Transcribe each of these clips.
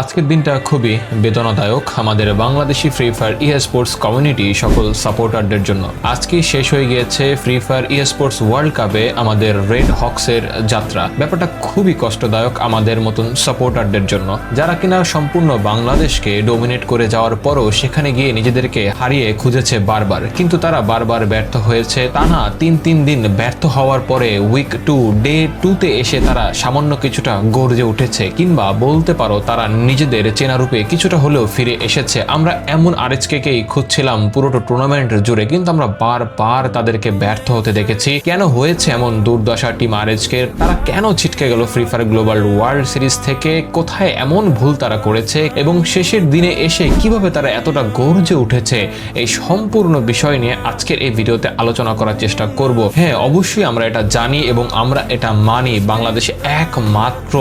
আজকের দিনটা খুবই বেদনাদায়ক। আমাদের Bangladeshi free fire esports community সকল সাপোর্টারদের জন্য। আজকে শেষ হয়ে গিয়েছে free fire esports world কাপে আমাদের রেড হক্সের যাত্রা। ব্যাপারটা খুবই কষ্টদায়ক আমাদের মতন সাপোর্টারদের জন্য। যারা কিনা সম্পূর্ণ বাংলাদেশকে ডোমিনেট করে যাওয়ার পরও সেখানে গিয়ে নিজেদেরকে হারিয়ে খুঁজেছে বারবার। কিন্তু তারা বারবার ব্যর্থ হয়েছে। টানা তিন তিন দিন ব্যর্থ হওয়ার পরে উইক টু ডে টুতে এসে তারা সামান্য কিছুটা গর্জে উঠেছে। কিংবা বলতে পারো তারা নিজেদের চেনা রূপে কিছুটা হলেও ফিরে এসেছে। আমরা এমন আরএচকেকেই খুঁজছিলাম পুরোটা টুর্নামেন্ট জুড়ে, কিন্তু আমরা বারবার তাদেরকে ব্যর্থ হতে দেখেছি। কেন হয়েছে এমন দুর্দশা টিম আরএচকে তারা কেন ছিটকে গেল free fire global world series থেকে? কোথায় এমন ভুল তারা করেছে? এবং শেষের দিনে এসে কীভাবে তারা এতটা গর্জে উঠেছে? এই সম্পূর্ণ বিষয় নিয়ে আজকের এই ভিডিওতে আলোচনা করার চেষ্টা করব। হ্যাঁ অবশ্যই আমরা এটা জানি এবং আমরা এটা মানি। বাংলাদেশে একমাত্র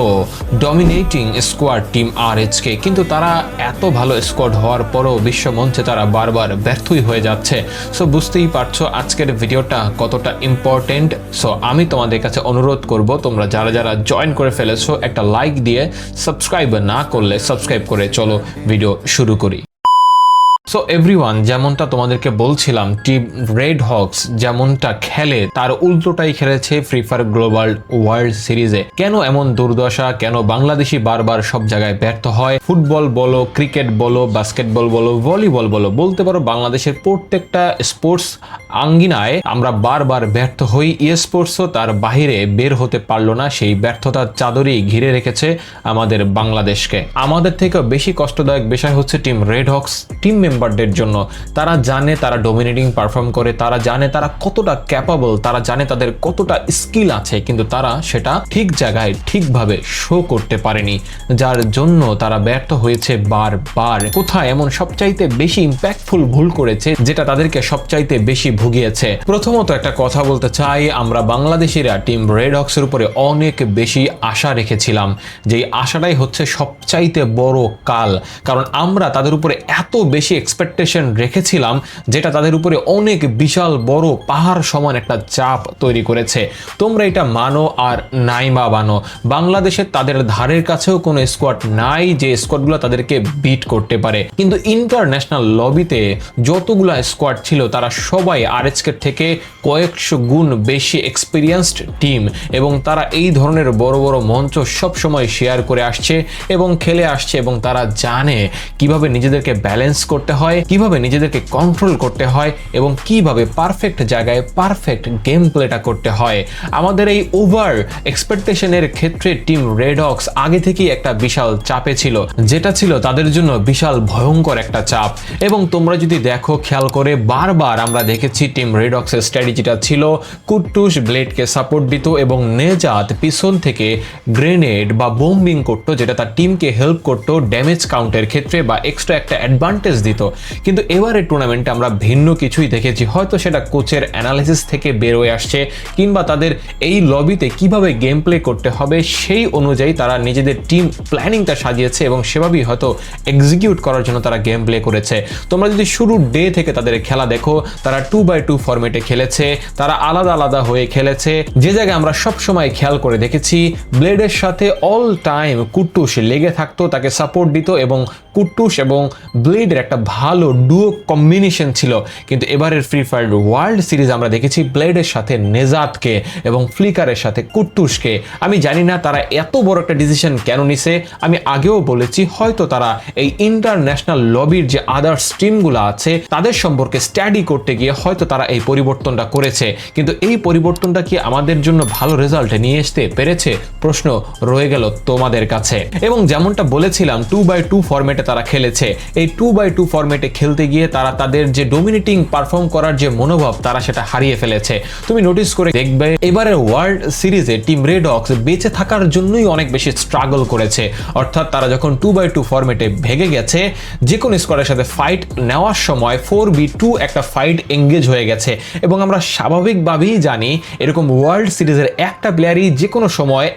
ডমিনেটিং স্কোয়াড টিম আর কে কিন্তু তারা এত ভালো স্কোয়াড হওয়ার পরও বিশ্ব মঞ্চে তারা বারবার ব্যর্থই হয়ে যাচ্ছে। সো বুঝতেই পারছ আজকের ভিডিওটা কতটা ইম্পর্টেন্ট সো আমি তোমাদের কাছে অনুরোধ করব, তোমরা যারা যারা জয়েন করে ফেলেছো, একটা লাইক দিয়ে সাবস্ক্রাইব না করলে সাবস্ক্রাইব করে চলো ভিডিও শুরু করি। সো এভরিওয়ান যেমনটা তোমাদেরকে বলছিলাম টিম রেড হকস যেমনটা খেলে, তার উল্টোটাই খেলেছে ফ্রি ফায়ার গ্লোবাল ওয়ার্ল্ড সিরিজে কেন এমন দুর্দশা? কেন বাংলাদেশি বারবার সব জায়গায় ব্যর্থ হয়? ফুটবল বলো, ক্রিকেট বলো, বাস্কেটবল বলো, ভলিবল বলো, বলতে পারো বাংলাদেশের প্রত্যেকটা স্পোর্টস আঙ্গিনায় আমরা বারবার ব্যর্থ হই। ই স্পোর্টসও তার বাহিরে বের হতে পারল না, সেই ব্যর্থতার চাদরই ঘিরে রেখেছে আমাদের বাংলাদেশকে। আমাদের থেকে বেশি কষ্টদায়ক বিষয় হচ্ছে টিম রেড হকস টিম মেম্বারদের জন্য। তারা জানে তারা ডোমিনেটিং পারফর্ম করে, তারা জানে তারা কতটা ক্যাপাবল তারা জানে তাদের কতটা স্কিল আছে, কিন্তু তারা সেটা ঠিক জায়গায় ঠিকভাবে শো করতে পারেনি। যার জন্য তারা ব্যর্থ হয়েছে বারবার। কোথায় এমন সবচাইতে বেশি ইম্প্যাক্টফুল ভুল করেছে, যেটা তাদেরকে সবচাইতে বেশি ভুগিয়েছে? প্রথমত একটা কথা বলতে চাই, আমরা বাংলাদেশিরা টিম রেড হক্সের উপরে অনেক বেশি আশা রেখেছিলাম যে আশাটাই হচ্ছে সবচাইতে বড় কাল। কারণ আমরা তাদের উপরে এত বেশি এক্সপেকটেশন রেখেছিলাম, যেটা তাদের উপরে অনেক বিশাল বড় পাহাড় সমান একটা চাপ তৈরি করেছে। তোমরা এটা মানো আর নাই বা মানো বাংলাদেশে তাদের ধারের কাছেও কোনো স্কোয়াড নাই যে স্কোয়াডগুলো তাদেরকে বিট করতে পারে। কিন্তু ইন্টারন্যাশনাল লবিতে যতগুলো স্কোয়াড ছিল, তারা সবাই আরএচকে থেকে কয়েকশো গুণ বেশি এক্সপিরিয়েন্সড টিম এবং তারা এই ধরনের বড় বড় মঞ্চ সব সময় শেয়ার করে আসছে এবং খেলে আসছে এবং তারা জানে কীভাবে নিজেদেরকে ব্যালেন্স করতে হয়, কীভাবে নিজেদেরকে কন্ট্রোল করতে হয় এবং কীভাবে পারফেক্ট জায়গায় পারফেক্ট গেম প্লেটা করতে হয়। আমাদের এই ওভার এক্সপেকটেশনের ক্ষেত্রে টিম রেডক্স আগে থেকেই একটা বিশাল চাপে ছিল, যেটা ছিল তাদের জন্য বিশাল ভয়ঙ্কর একটা চাপ। এবং তোমরা যদি দেখো, খেয়াল করে বারবার আমরা দেখেছি টিম রেড হক্সের স্ট্র্যাটেজিটা ছিল, কুট্টুস ব্লেডকে সাপোর্ট দিত এবং নেজাত পিছন থেকে গ্রেনেড বা বোম্বিং করতো, যেটা তার টিমকে হেল্প করতো ড্যামেজ কাউন্টের ক্ষেত্রে বা এক্সট্রা একটা অ্যাডভান্টেজ দিত। কিন্তু এবারের টুর্নামেন্টে আমরা ভিন্ন কিছুই দেখেছি। হয়তো সেটা কোচের অ্যানালিসিস থেকে বেরোয় আসছে, কিংবা তাদের এই লবিতে কীভাবে গেম প্লে করতে হবে, সেই অনুযায়ী তারা নিজেদের টিম প্ল্যানিংটা সাজিয়েছে এবং সেভাবেই হয়তো এক্সিকিউট করার জন্য তারা গেম প্লে করেছে। তোমরা যদি শুরুর ডে থেকে তাদের খেলা দেখো, তারা টু বাই টু ফর্মেটে খেলেছে, তারা আলাদা আলাদা হয়ে খেলেছে। যে জায়গায় আমরা সব সময় খেয়াল করে দেখেছি ব্লেডের সাথে অল টাইম কুট্টুস লেগে থাকতো, তাকে সাপোর্ট দিত এবং কুট্টুস এবং ব্লেডের একটা ভালো ডুও কম্বিনেশন ছিল। কিন্তু এবারের ফ্রি ফায়ার ওয়ার্ল্ড সিরিজ আমরা দেখেছি ব্লেডের সাথে নেজাতকে এবং ফ্লিকারের সাথে কুট্টুসকে আমি জানি না তারা এত বড় একটা ডিসিশন কেন নিছে। আমি আগেও বলেছি, হয়তো তারা এই ইন্টারন্যাশনাল লবির যে আদার্স টিমগুলো আছে, তাদের সম্পর্কে স্টাডি করতে গিয়ে হয়তো তারা এই পরিবর্তনটা করেছে। কিন্তু এই পরিবর্তনটা কি আমাদের জন্য ভালো রেজাল্ট নিয়ে আসতে পেরেছে? প্রশ্ন রয়ে গেল তোমাদের কাছে। এবং যেমনটা বলেছিলাম টু বাই টু ফরম্যাটে তারা খেলেছে। এই টু বাই টু ফরম্যাটে খেলতে গিয়ে তারা তাদের যে ডোমিনেটিং পারফর্ম করার যে মনোভাব, তারা সেটা হারিয়ে ফেলেছে। তুমি নোটিস করে দেখবে, এবারের ওয়ার্ল্ড সিরিজে টিম রেড অক্স বেঁচে থাকার জন্যই অনেক বেশি স্ট্রাগল করেছে। অর্থাৎ তারা যখন টু বাই টু ফরম্যাটে ভেগে গেছে যে কোনো স্কোয়াডের সাথে ফাইট নেওয়ার সময় ফোর বি টু একটা ফাইট এঙ্গেজ হয়ে গেছে। এবং আমরা স্বাভাবিকভাবেই জানি, এরকম ওয়ার্ল্ড সিরিজের একটা প্লেয়ারই যে কোনো সময়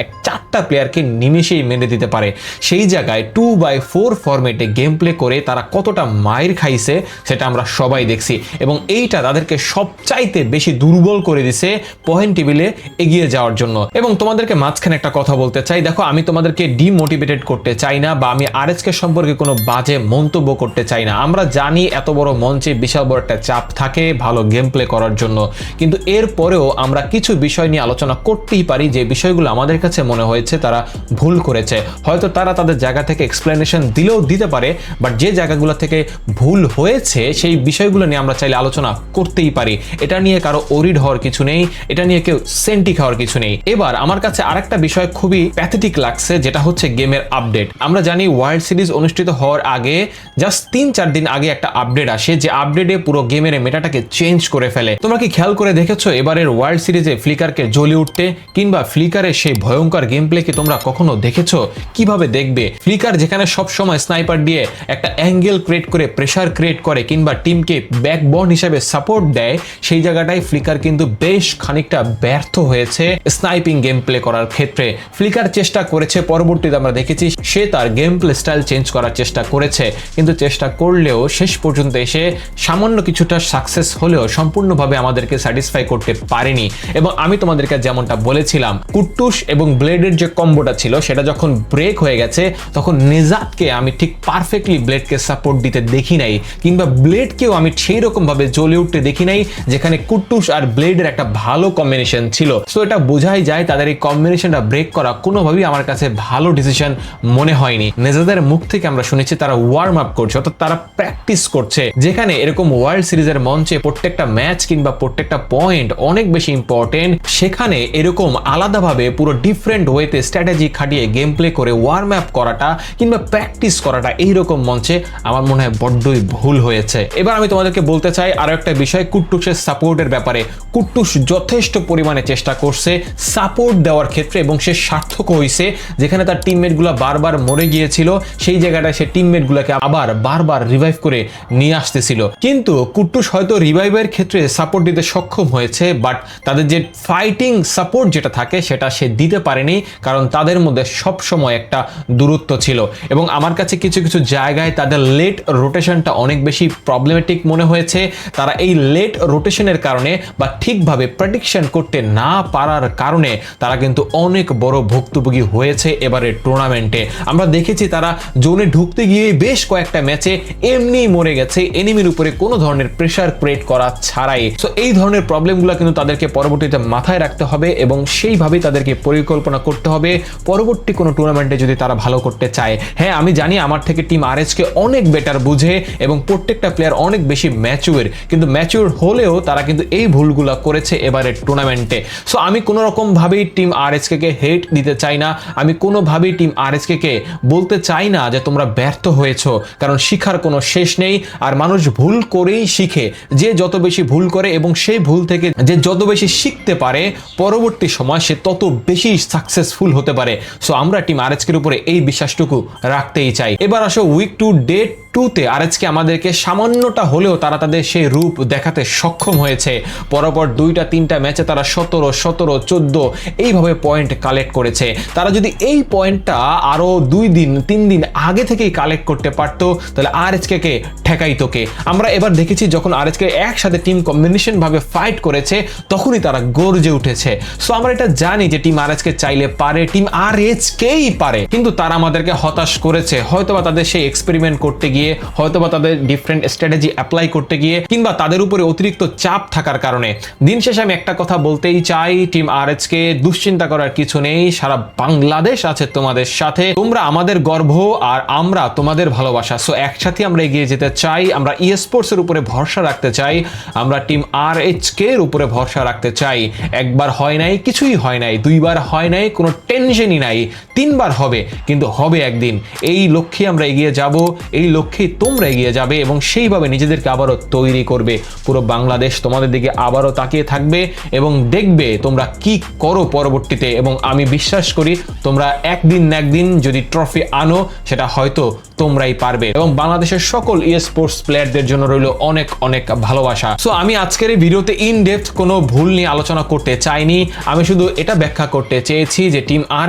এক চারটা প্লেয়ারকে নিমেষেই মেনে দিতে পারে। সেই জায়গায় টু বাই ফোর ফরম্যাটে গেম প্লে করে তারা কতটা মায়ের খাইছে সেটা আমরা সবাই দেখছি এবং এইটা তাদেরকে সবচাইতে বেশি দুর্বল করে দিছে পয়েন্ট টেবিলে এগিয়ে যাওয়ার জন্য। এবং তোমাদেরকে মাঝখানে একটা কথা বলতে চাই। দেখো, আমি তোমাদেরকে ডিমোটিভেটেড করতে চাই না বা আমি আরএসকে সম্পর্কে কোনো বাজে মন্তব্য করতে চাই না। আমরা জানি এত বড় মঞ্চে বিশাল বড় একটা চাপ থাকে ভালো গেম প্লে করার জন্য। কিন্তু এর পরেও আমরা কিছু বিষয় নিয়ে আলোচনা করতেই পারি যে বিষয়গুলো আমাদের কাছে মনে হয়েছে তারা ভুল করেছে। হয়তো তারা তাদের জায়গা থেকে এক্সপ্লেনেশন দিলেও দিতে পারে বাট যে জায়গাগুলো থেকে ভুল হয়েছে, সেই বিষয়গুলো নিয়ে আমরা চাইলে আলোচনা করতেই পারি। এটা নিয়ে কারও ওরিড হওয়ার কিছু নেই, এটা নিয়ে কেউ সেন্টি খাওয়ার কিছু নেই। এবার, আমার কাছে আরেকটা বিষয় খুবই প্যাথেটিক লাগছে, যেটা হচ্ছে গেমের আপডেট। আমরা জানি ওয়ার্ল্ড সিরিজ অনুষ্ঠিত হওয়ার আগে জাস্ট তিন চার দিন আগে একটা আপডেট আসে, যে আপডেটে পুরো গেমের মেটাটাকে চেঞ্জ করে ফেলে। তোমরা কি খেয়াল করে দেখেছ, এবারের ওয়ার্ল্ড সিরিজে ফ্লিকারকে জ্বলে উঠতে, কিংবা ফ্লিকারের সেই ভয়ঙ্কর গেম প্লে কি তোমরা কখনো দেখেছ? কীভাবে দেখবে? ফ্লিকার যেখানে সব সময় স্নাইপার দিয়ে একটা অ্যাঙ্গেল ক্রিয়েট করে প্রেসার ক্রিয়েট করে কিংবা টিমকে ব্যাকবোন হিসেবে সাপোর্ট দেয়, সেই জায়গাটায় ফ্লিকার কিন্তু বেশ খানিকটা ব্যর্থ হয়েছে স্নাইপিং গেম প্লে করার ক্ষেত্রে। ফ্লিকার চেষ্টা করেছে, পরবর্তীতে আমরা দেখেছি সে তার গেম প্লে স্টাইল চেঞ্জ করার চেষ্টা করেছে। কিন্তু চেষ্টা করলেও শেষ পর্যন্ত এসে সামান্য কিছুটা সাকসেস হলেও সম্পূর্ণভাবে আমাদেরকে স্যাটিসফাই করতে পারেনি। এবং আমি তোমাদেরকে যেমনটা বলেছিলাম, কুট্টুস এবং ব্লেডের যে কম্বোটা ছিল, সেটা যখন ব্রেক হয়ে গেছে, তখন নিজাতকে আমি ঠিক পারফেক্টলি ব্লেডকে সাপোর্ট দিতে দেখি নাই, কিংবা ব্লেডকেও আমি সেই রকমভাবে জ্বলে উঠতে দেখি নাই, যেখানে কুট্টুস আর ব্লেডের একটা ভালো কম্বিনেশন ছিল। সো এটা বোঝাই যায় তাদের এই কম্বিনেশনটা ব্রেক করা কোনোভাবেই আমার কাছে ভালো ডিসিশন মনে হয়নি। নেজাদের মুখ থেকে আমরা শুনেছি তারা ওয়ার্ম আপ করছে, অর্থাৎ তারা প্র্যাকটিস করছে, যেখানে এরকম ওয়ার্ল্ড সিরিজের মঞ্চে প্রত্যেকটা ম্যাচ কিংবা প্রত্যেকটা পয়েন্ট অনেক বেশি ইম্পর্টেন্ট সেখানে এরকম আলাদাভাবে পুরো ডিফারেন্ট ওয়েতে স্ট্র্যাটেজি খাটিয়ে গেম প্লে করে ওয়ার্ম আপ করাটা কিংবা প্র্যাকটিস করাটা এইরকম মঞ্চে আমার মনে হয় বড্ডই ভুল হয়েছে। এবার আমি তোমাদেরকে বলতে চাই আরও একটা বিষয়, কুট্টুসের সাপোর্টের ব্যাপারে। কুট্টুস যথেষ্ট পরিমাণে চেষ্টা করছে সাপোর্ট দেওয়ার ক্ষেত্রে এবং সে সার্থক হয়েছে যেখানে তার টিমমেটগুলো বারবার মরে গিয়েছিল, সেই জায়গাটায় সে টিমমেটগুলোকে আবার বারবার রিভাইভ করে নিয়ে আসতেছিল। কিন্তু কুট্টুস হয়তো রিভাইভের ক্ষেত্রে সাপোর্ট দিতে সক্ষম হয়েছে বাট তাদের যে ফাইটিং সাপোর্ট যেটা থাকে, সেটা সে দিতে পারেনি। কারণ তাদের মধ্যে সব সময় একটা দূরত্ব ছিল। এবং আমার কাছে কিছু কিছু জায়গায় তাদের লেট রোটেশনটা অনেক বেশি প্রবলেমেটিক মনে হয়েছে। তারা এই লেট রোটেশনের কারণে বা ঠিকভাবে প্রেডিকশন করতে না পারার কারণে তারা কিন্তু অনেক বড় ভুক্তভোগী হয়েছে এবারের টুর্নামেন্টে আমরা দেখেছি তারা জোনে ঢুকতে গিয়ে বেশ কয়েকটা ম্যাচে এমনি মরে গেছে। এনিমির উপরে কোনো ধরনের প্রেশার ক্রিয়েট করা ছাড়াই। সো এই ধরনের প্রবলেমগুলো কিন্তু তাদেরকে পরবর্তীতে মাথায় রাখতে হবে এবং সেইভাবেই তাদেরকে পরিকল্পনা করতে হবে। পরবর্তী কোনো টুর্নামেন্টে যদি তারা ভালো করতে চায়। হ্যাঁ আমি জানি আমার থেকে টিম আর কে অনেক বেটার বুঝে এবং প্রত্যেকটা প্লেয়ার অনেক বেশি ম্যাচুয়ার কিন্তু ম্যাচুয়ার হলেও তারা কিন্তু এই ভুলগুলো করেছে এবারের টুর্নামেন্টে সো আমি কোনো রকম ভাবেই টিম আর কে হেট দিতে চাই না। আমি কোনোভাবেই টিম আর কে বলতে চাই না যে তোমরা ব্যর্থ হয়েছো, কারণ শিখার কোনো শেষ নেই। আর মানুষ ভুল করেই শিখে। যে যত বেশি ভুল করে এবং সেই ভুল থেকে যে যত বেশি শিখতে পারে, পরবর্তী সময় সে তত বেশি সাকসেসফুল হতে পারে। সো আমরা টিম আর এর উপরে এই বিশ্বাসটুকু রাখতেই চাই। এবার আসো উইক টু ডেট টুতে আরএচকে আমাদেরকে সামান্যটা হলেও তারা তাদের সেই রূপ দেখাতে সক্ষম হয়েছে। পরপর দুইটা, তিনটা ম্যাচে তারা সতেরো সতেরো, চোদ্দ এইভাবে পয়েন্ট কালেক্ট করেছে। তারা যদি এই পয়েন্টটা আরও দুই দিন, তিন দিন আগে থেকেই কালেক্ট করতে পারতো, তাহলে আর কে? ঠেকাই তোকে আমরা এবার দেখেছি যখন আর কে একসাথে টিম কম্বিনেশন ভাবে ফাইট করেছে, তখনই তারা গর্জে উঠেছে। সো আমরা এটা জানি যে টিম আর কে চাইলে পারে, টিম আর কেই পারে। কিন্তু তারা আমাদেরকে হতাশ করেছে। হয়তোবা তাদের সেই এক্সপেরিমেন্ট করতে গিয়ে গিয়ে হয়তোবা তাদের ডিফারেন্ট স্ট্র্যাটেজি অ্যাপ্লাই করতে গিয়ে কিংবা তাদের উপরে অতিরিক্ত চাপ থাকার কারণে। দিন শেষে আমি একটা কথা বলতেই চাই টিম আর কে দুশ্চিন্তা করার কিছু নেই। সারা বাংলাদেশ আছে তোমাদের সাথে। তোমরা আমাদের গর্ব আর আমরা তোমাদের ভালোবাসা। সো একসাথে আমরা এগিয়ে যেতে চাই। আমরা ই স্পোর্টস এর উপরে ভরসা রাখতে চাই। আমরা টিম আর এইচ কে এর উপরে ভরসা রাখতে চাই। একবার হয় নাই, কিছুই হয় নাই। দুইবার হয় নাই, কোনো টেনশনই নাই। তিনবার হবে, কিন্তু হবে একদিন। এই লক্ষ্যে আমরা এগিয়ে যাব। এই লক্ষ্য লক্ষ্যেই তোমরা এগিয়ে যাবে এবং সেইভাবে নিজেদেরকে আবারও তৈরি করবে। পুরো বাংলাদেশ তোমাদের দিকে আবারও তাকিয়ে থাকবে এবং দেখবে তোমরা কি করো পরবর্তীতে এবং আমি বিশ্বাস করি তোমরা একদিন না একদিন যদি ট্রফি আনো, সেটা হয়তো তোমরাই পারবে। এবং বাংলাদেশের সকল ই স্পোর্টস প্লেয়ারদের জন্য রইল অনেক অনেক ভালোবাসা। সো আমি আজকের এই ভিডিওতে ইন ডেপথ কোনো ভুল নিয়ে আলোচনা করতে চাইনি। আমি শুধু এটা ব্যাখ্যা করতে চেয়েছি যে টিম আর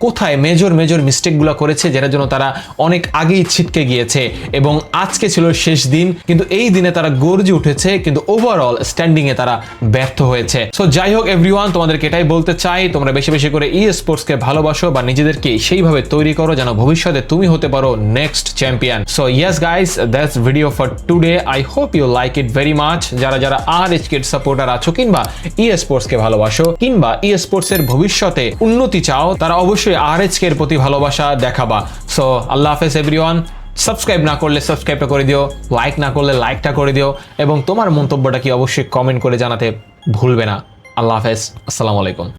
কোথায় মেজর মেজর মিস্টেকগুলো করেছে, যেটার জন্য তারা অনেক আগেই ছিটকে গিয়েছে। এবং আজকে ছিল শেষ দিন, কিন্তু এই দিনে তারা গর্জে উঠেছে, কিন্তু ওভারঅল স্ট্যান্ডিং এ তারা ব্যর্থ হয়েছে। সো যাই হোক এভরিওয়ান তোমাদেরকে এটাই বলতে চাই, তোমরা বেশি বেশি করে ই স্পোর্টসকে ভালোবাসো বা নিজেদেরকে সেইভাবে তৈরি করো যেন ভবিষ্যতে তুমি হতে পারো next champion so yes guys that's video for today I hope you like it very much যারা যারা আর এইচ কিড সাপোর্টার আছো কিংবা ই স্পোর্টসকে ভালোবাসো কিংবা ই স্পোর্টস এর ভবিষ্যতে উন্নতি চাও, তারা অবশ্যই আর এইচ এর প্রতি ভালোবাসা দেখাবা। সো আল্লাহ হাফেজ এভরিওয়ান সাবস্ক্রাইব না করলে সাবস্ক্রাইবটা করে দিও লাইক না করলে লাইকটা করে দিও, এবং তোমার মন্তব্যটা কি অবশ্যই কমেন্ট করে জানাতে ভুলবে না। আল্লাহ হাফেজ। আসসালামু আলাইকুম।